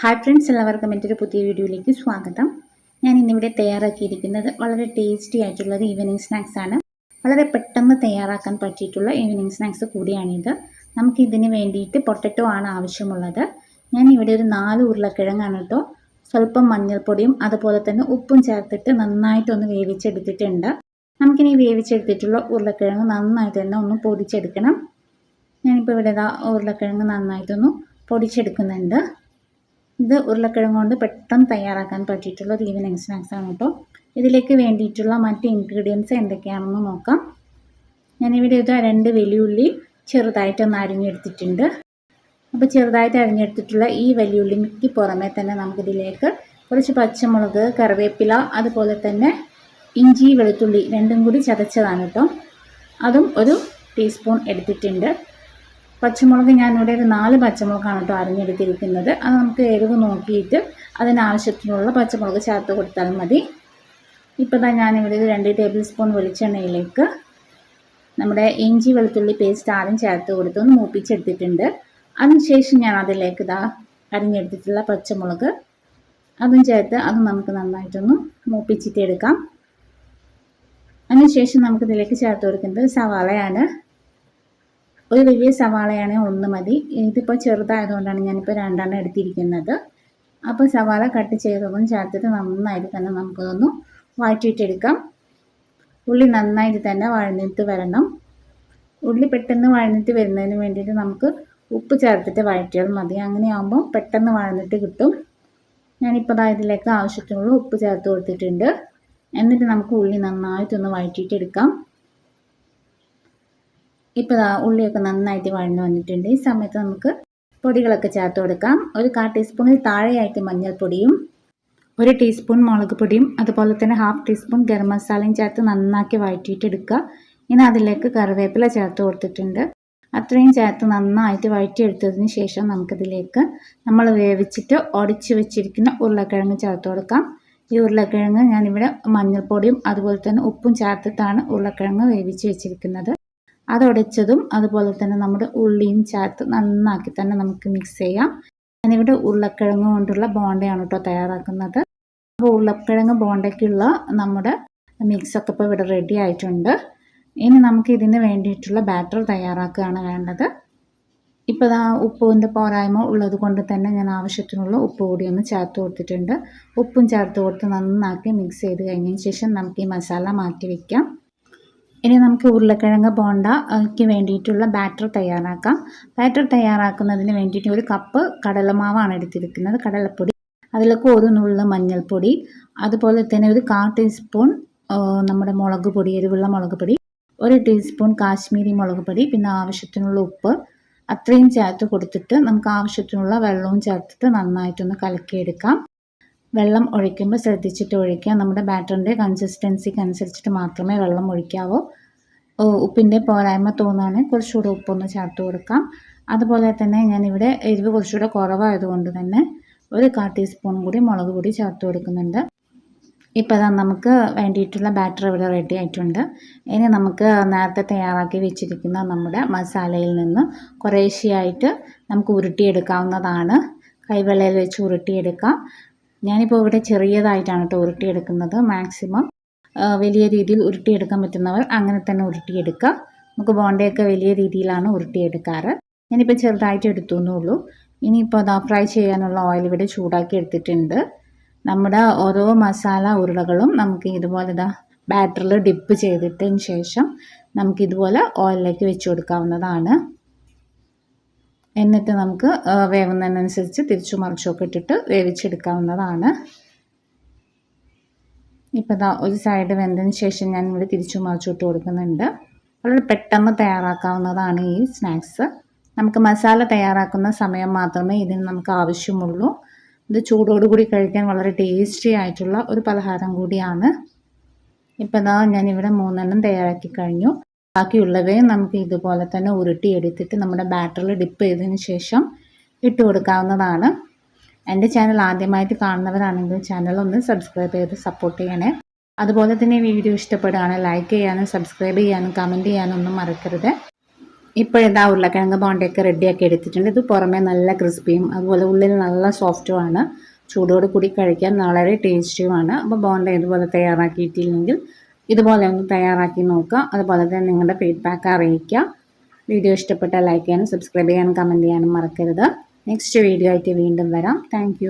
Hi friends എല്ലാവർക്കും എന്റെ ഒരു പുതിയ വീഡിയോയിലേക്ക് സ്വാഗതം. ഞാൻ ഇന്നിവിടെ തയ്യാറാക്കിയിരിക്കുന്നത് വളരെ ടേസ്റ്റി ആയിട്ടുള്ള ഒരു ഈവനിങ് സ്നാക്സ് ആണ്. വളരെ പെട്ടെന്ന് തയ്യാറാക്കാൻ പറ്റിയിട്ടുള്ള ഈവനിങ് സ്നാക്സ് കൂടിയാണിത്. നമുക്ക് ഇതിന് വേണ്ടിയിട്ട് പൊട്ടറ്റോ ആണ് ആവശ്യമുള്ളത്. ഞാൻ ഇവിടെ ഒരു നാല് ഉരുളക്കിഴങ്ങാണ് കേട്ടോ. സ്വല്പം മഞ്ഞൾപ്പൊടിയും അതുപോലെ തന്നെ ഉപ്പും ചേർത്തിട്ട് നന്നായിട്ടൊന്ന് വേവിച്ചെടുത്തിട്ടുണ്ട്. നമുക്കിനി വേവിച്ചെടുത്തിട്ടുള്ള ഉരുളക്കിഴങ്ങ് നന്നായിട്ട് തന്നെ ഒന്ന് പൊടിച്ചെടുക്കണം. ഞാനിപ്പോൾ ഇവിടെ ഉരുളക്കിഴങ്ങ് നന്നായിട്ടൊന്ന് പൊടിച്ചെടുക്കുന്നുണ്ട്. ഇത് ഉരുളക്കിഴങ്ങ് കൊണ്ട് പെട്ടെന്ന് തയ്യാറാക്കാൻ പറ്റിയിട്ടുള്ള ഒരു ഈവനിങ് സ്നാക്സ് ആണ് കേട്ടോ. ഇതിലേക്ക് വേണ്ടിയിട്ടുള്ള മറ്റ് ഇൻഗ്രീഡിയൻസ് എന്തൊക്കെയാണെന്ന് നോക്കാം. ഞാനിവിടെ ഇത് രണ്ട് വലിയുള്ളി ചെറുതായിട്ടൊന്ന് അരിഞ്ഞെടുത്തിട്ടുണ്ട്. അപ്പോൾ ചെറുതായിട്ട് അരിഞ്ഞെടുത്തിട്ടുള്ള ഈ വലിയുള്ളിക്ക് പുറമേ തന്നെ നമുക്കിതിലേക്ക് കുറച്ച് പച്ചമുളക് കറിവേപ്പില അതുപോലെ തന്നെ ഇഞ്ചി വെളുത്തുള്ളി രണ്ടും കൂടി ചതച്ചതാണ് കേട്ടോ. അതും ഒരു ടീസ്പൂൺ എടുത്തിട്ടുണ്ട്. പച്ചമുളക് ഞാനിവിടെ ഒരു നാല് പച്ചമുളകാണ് കേട്ടോ അരിഞ്ഞെടുത്തിരിക്കുന്നത്. അത് നമുക്ക് എരിവ് നോക്കിയിട്ട് അതിനാവശ്യത്തിനുള്ള പച്ചമുളക് ചേർത്ത് കൊടുത്താൽ മതി. ഇപ്പോൾ തന്നെ ഞാനിവിടെ ഒരു രണ്ട് ടേബിൾ സ്പൂൺ വെളിച്ചെണ്ണയിലേക്ക് നമ്മുടെ ഇഞ്ചി വെളുത്തുള്ളി പേസ്റ്റ് ആദ്യം ചേർത്ത് കൊടുത്ത് ഒന്ന് മൂപ്പിച്ചെടുത്തിട്ടുണ്ട്. അതിനുശേഷം ഞാൻ അതിലേക്ക് ഇതാ അരിഞ്ഞെടുത്തിട്ടുള്ള പച്ചമുളക് അതും ചേർത്ത് അത് നമുക്ക് നന്നായിട്ടൊന്ന് മൂപ്പിച്ചിട്ട് എടുക്കാം അതിനുശേഷം നമുക്കിതിലേക്ക് ചേർത്ത് കൊടുക്കുന്നത് സവാളയാണ്. ഒരു വലിയ സവാളയാണ് ഒന്ന് മതി. ഇതിപ്പോൾ ചെറുതായതുകൊണ്ടാണ് ഞാനിപ്പോൾ രണ്ടെണ്ണം എടുത്തിരിക്കുന്നത്. അപ്പോൾ സവാള കട്ട് ചെയ്തതും ചേർത്തിട്ട് നന്നായിട്ട് തന്നെ നമുക്കതൊന്ന് വഴറ്റിയിട്ടെടുക്കാം. ഉള്ളി നന്നായിട്ട് തന്നെ വഴഞ്ഞിട്ട് വരണം. ഉള്ളി പെട്ടെന്ന് വഴഞ്ഞിട്ട് വരുന്നതിന് വേണ്ടിയിട്ട് നമുക്ക് ഉപ്പ് ചേർത്തിട്ട് വഴറ്റിയാൽ മതി. അങ്ങനെയാകുമ്പോൾ പെട്ടെന്ന് വഴന്നിട്ട് കിട്ടും. ഞാനിപ്പോൾ ഇതിലേക്ക് ആവശ്യത്തിനുള്ള ഉപ്പ് ചേർത്ത് കൊടുത്തിട്ടുണ്ട്. എന്നിട്ട് നമുക്ക് ഉള്ളി നന്നായിട്ടൊന്ന് വഴറ്റിയിട്ടെടുക്കാം. ഇപ്പോൾ ഉള്ളിയൊക്കെ നന്നായിട്ട് വഴന്നു വന്നിട്ടുണ്ട്. ഈ സമയത്ത് നമുക്ക് പൊടികളൊക്കെ ചേർത്ത് കൊടുക്കാം. ഒരു കാ ടീസ്പൂണിൽ താഴെയായിട്ട് മഞ്ഞൾപ്പൊടിയും ഒരു ടീസ്പൂൺ മുളക് പൊടിയും അതുപോലെ തന്നെ ഹാഫ് ടീസ്പൂൺ ഗരം മസാലയും ചേർത്ത് നന്നാക്കി വഴറ്റിയിട്ട് എടുക്കുക. ഇനി അതിലേക്ക് കറിവേപ്പില ചേർത്ത് കൊടുത്തിട്ടുണ്ട്. അത്രയും ചേർത്ത് നന്നായിട്ട് വഴറ്റിയെടുത്തതിന് ശേഷം നമുക്കിതിലേക്ക് നമ്മൾ വേവിച്ചിട്ട് ഒടിച്ച് വെച്ചിരിക്കുന്ന ഉരുളക്കിഴങ്ങ് ചേർത്ത് കൊടുക്കാം. ഈ ഉരുളക്കിഴങ്ങ് ഞാനിവിടെ മഞ്ഞൾപ്പൊടിയും അതുപോലെ തന്നെ ഉപ്പും ചേർത്തിട്ടാണ് ഉരുളക്കിഴങ്ങ് വേവിച്ച് വെച്ചിരിക്കുന്നത്. അതൊടിച്ചതും അതുപോലെ തന്നെ നമ്മുടെ ഉള്ളിയും ചേർത്ത് നന്നാക്കി തന്നെ നമുക്ക് മിക്സ് ചെയ്യാം. ഞാനിവിടെ ഉരുളക്കിഴങ്ങ് കൊണ്ടുള്ള ബോണ്ടയാണ് കേട്ടോ തയ്യാറാക്കുന്നത്. അപ്പോൾ ഉരുളക്കിഴങ്ങ് ബോണ്ടയ്ക്കുള്ള നമ്മുടെ മിക്സൊക്കെ ഇപ്പോൾ ഇവിടെ റെഡി ആയിട്ടുണ്ട്. ഇനി നമുക്ക് ഇതിന് വേണ്ടിയിട്ടുള്ള ബാറ്റർ തയ്യാറാക്കുകയാണ് വേണ്ടത്. ഇപ്പോൾ ആ ഉപ്പിന്റെ പോരായ്മ ഉള്ളത് കൊണ്ട് തന്നെ ഞാൻ ആവശ്യത്തിനുള്ള ഉപ്പ് കൂടി ഒന്ന് ചേർത്ത് കൊടുത്തിട്ടുണ്ട്. ഉപ്പും ചേർത്ത് കൊടുത്ത് നന്നാക്കി മിക്സ് ചെയ്ത് കഴിഞ്ഞതിന് ശേഷം നമുക്ക് ഈ മസാല മാറ്റി വയ്ക്കാം ഇനി നമുക്ക് ഉരുളക്കിഴങ്ങ് ബോണ്ടയ്ക്ക് വേണ്ടിയിട്ടുള്ള ബാറ്റർ തയ്യാറാക്കാം. ബാറ്റർ തയ്യാറാക്കുന്നതിന് വേണ്ടിയിട്ട് ഒരു കപ്പ് കടലമാവാണ് എടുത്തിരിക്കുന്നത്. കടലപ്പൊടി അതിലേക്ക് ഒരു നുള്ള മഞ്ഞൾപ്പൊടി അതുപോലെ തന്നെ ഒരു കാ ടീസ്പൂൺ നമ്മുടെ മുളക് പൊടി എരിവുള്ള മുളക് പൊടി ഒരു ടീസ്പൂൺ കാശ്മീരി മുളക് പൊടി പിന്നെ ആവശ്യത്തിനുള്ള ഉപ്പ്. അത്രയും ചേർത്ത് കൊടുത്തിട്ട് നമുക്ക് ആവശ്യത്തിനുള്ള വെള്ളവും ചേർത്തിട്ട് നന്നായിട്ടൊന്ന് കലക്കിയെടുക്കാം. വെള്ളം ഒഴിക്കുമ്പോൾ ശ്രദ്ധിച്ചിട്ട് ഒഴിക്കുക. നമ്മുടെ ബാറ്ററിന്റെ കൺസിസ്റ്റൻസിക്ക് അനുസരിച്ചിട്ട് മാത്രമേ വെള്ളം ഒഴിക്കാവൂ. ഉപ്പിന്റെ പോരായ്മ തോന്നുകയാണെങ്കിൽ കുറച്ചുകൂടെ ഉപ്പൊന്ന് ചേർത്ത് കൊടുക്കാം. അതുപോലെ തന്നെ ഞാനിവിടെ എരിവ് കുറച്ചുകൂടെ കുറവായതുകൊണ്ട് തന്നെ ഒരു കാ ടീസ്പൂൺ കൂടി മുളക് പൊടി ചേർത്ത് കൊടുക്കുന്നുണ്ട്. ഇപ്പോൾ അതാ നമുക്ക് വേണ്ടിയിട്ടുള്ള ബാറ്റർ ഇവിടെ റെഡി ആയിട്ടുണ്ട്. ഇനി നമുക്ക് നേരത്തെ തയ്യാറാക്കി വെച്ചിരിക്കുന്ന നമ്മുടെ മസാലയിൽ നിന്ന് കുറേശ്ശെയായിട്ട് നമുക്ക് ഉരുട്ടിയെടുക്കാവുന്നതാണ്. കൈവെള്ളയിൽ വെച്ച് ഉരുട്ടിയെടുക്കാം. ഞാനിപ്പോൾ ഇവിടെ ചെറിയതായിട്ടാണ് കേട്ടോ ഉരുട്ടിയെടുക്കുന്നത് മാക്സിമം. വലിയ രീതിയിൽ ഉരുട്ടിയെടുക്കാൻ പറ്റുന്നവർ അങ്ങനെ തന്നെ ഉരുട്ടിയെടുക്കുക. നമുക്ക് ബോണ്ടയൊക്കെ വലിയ രീതിയിലാണ് ഉരുട്ടിയെടുക്കാറ്. ഞാനിപ്പോൾ ചെറുതായിട്ട് എടുത്തു എന്നുള്ളൂ ഇനിയിപ്പോൾ അതാ ഫ്രൈ ചെയ്യാനുള്ള ഓയിൽ ഇവിടെ ചൂടാക്കി എടുത്തിട്ടുണ്ട്. നമ്മുടെ ഓരോ മസാല ഉരുളകളും നമുക്ക് ഇതുപോലെ ഇതാ ബാറ്ററിൽ ഡിപ്പ് ചെയ്തിട്ടതിന് ശേഷം നമുക്കിതുപോലെ ഓയിലിലേക്ക് വെച്ച് കൊടുക്കാവുന്നതാണ്. എന്നിട്ട് നമുക്ക് വേവുന്നതിനനുസരിച്ച് തിരിച്ചു മറിച്ചൊക്കെ ഇട്ടിട്ട് വേവിച്ചെടുക്കാവുന്നതാണ്. ഇപ്പോൾ ഇതാ ഒരു സൈഡ് വെന്തതിന് ശേഷം ഞാൻ ഇവിടെ തിരിച്ചു മറിച്ചിട്ട് കൊടുക്കുന്നുണ്ട്. വളരെ പെട്ടെന്ന് തയ്യാറാക്കാവുന്നതാണ് ഈ സ്നാക്സ്. നമുക്ക് മസാല തയ്യാറാക്കുന്ന സമയം മാത്രമേ ഇതിന് നമുക്ക് ആവശ്യമുള്ളൂ. ഇത് ചൂടോടുകൂടി കഴിക്കാൻ വളരെ ടേസ്റ്റി ആയിട്ടുള്ള ഒരു പലഹാരം കൂടിയാണ്. ഇപ്പോൾ ഇതാ ഞാനിവിടെ മൂന്നെണ്ണം തയ്യാറാക്കി കഴിഞ്ഞു. ബാക്കിയുള്ളവയും നമുക്ക് ഇതുപോലെ തന്നെ ഉരുട്ടി ഉരുട്ടിയെടുത്തിട്ട് നമ്മുടെ ബാറ്ററിൽ ഡിപ്പ് ചെയ്തതിന് ശേഷം ഇട്ട് കൊടുക്കാവുന്നതാണ്. എന്റെ ചാനൽ ആദ്യമായിട്ട് കാണുന്നവരാണെങ്കിൽ ചാനൽ ഒന്ന് സബ്സ്ക്രൈബ് ചെയ്ത് സപ്പോർട്ട് ചെയ്യണേ. അതുപോലെ തന്നെ വീഡിയോ ഇഷ്ടപ്പെടുകയാണ് ലൈക്ക് ചെയ്യാനും സബ്സ്ക്രൈബ് ചെയ്യാനും കമന്റ് ചെയ്യാനും ഒന്നും മറക്കരുത്. ഇപ്പോഴിതാ ഉരുളക്കിഴങ്ങ് ബോണ്ടയൊക്കെ റെഡിയാക്കി എടുത്തിട്ടുണ്ട്. ഇത് പുറമേ നല്ല ക്രിസ്പിയും അതുപോലെ ഉള്ളിൽ നല്ല സോഫ്റ്റുമാണ് ചൂടോട് കൂടി കഴിക്കാൻ വളരെ ടേസ്റ്റിയുമാണ് അപ്പോൾ ബോണ്ട ഇതുപോലെ തയ്യാറാക്കിയിട്ടില്ലെങ്കിൽ ഇതുപോലെ ഒന്ന് തയ്യാറാക്കി നോക്കുക. അതുപോലെ തന്നെ നിങ്ങളുടെ ഫീഡ്ബാക്ക് അറിയിക്കുക. വീഡിയോ ഇഷ്ടപ്പെട്ടാൽ ലൈക്ക് ചെയ്യാനും സബ്സ്ക്രൈബ് ചെയ്യാനും കമന്റ് ചെയ്യാനും മറക്കരുത്. നെക്സ്റ്റ് വീഡിയോ ആയിട്ട് വീണ്ടും വരാം. താങ്ക്